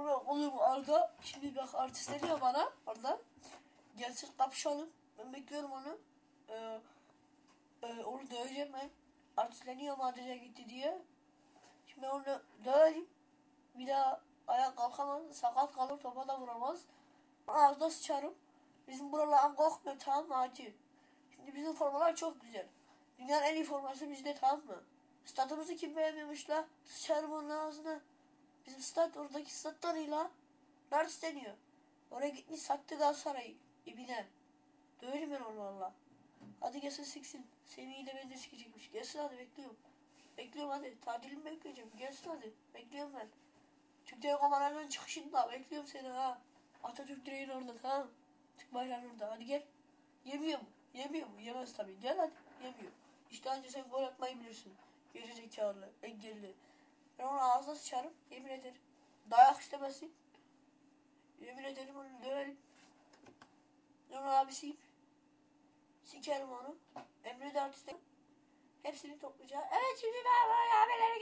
Ona oğlum Arda şimdi bak artistleniyor bana orada. Gelsin kapışalım. Ben bekliyorum onu. Ee, e, onu döveceğim ben. Artistleniyor madene gitti diye. Şimdi onu döverim. Bir daha ayağa kalkamaz. Sakat kalır topa da vuramaz. Ağzına sıçarım. Bizim buralar kokmuyor tamam mı acı? Şimdi bizim formalar çok güzel. Dünyanın en iyi forması bizde tamam mı? Statımızı kim beğenmemiş la? Sıçarım onun ağzına. Bizim stat oradaki statlar iyi la. Nerede isteniyor? Oraya gitmiş sattı Galatasaray'ı. İbine. Döverim ben onu valla. Hadi gelsin siksin. Semih'i de beni de sikecekmiş. Gelsin hadi bekliyorum. Bekliyorum hadi. Tadilimi bekleyeceğim. Gelsin hadi. Bekliyorum ben. Türk Telekom çıkışında. Bekliyorum seni ha. Atatürk direğin orada tamam? Türk bayrağın orada. Hadi gel. Yemiyor mu? Yemiyor mu? Yemez tabii. Gel hadi. Yemiyor. İşte önce sen gol atmayı bilirsin. Geri zekalı, engelli. Ben onu ağzına sıçarım. Yemin ederim. Dayak istemezsin. Yemin ederim onu döverim. Ben onun abisiyim. Sikerim onu. Emre de artiste. Hepsini toplayacağım. Evet şimdi ben haberlere geçeceğim.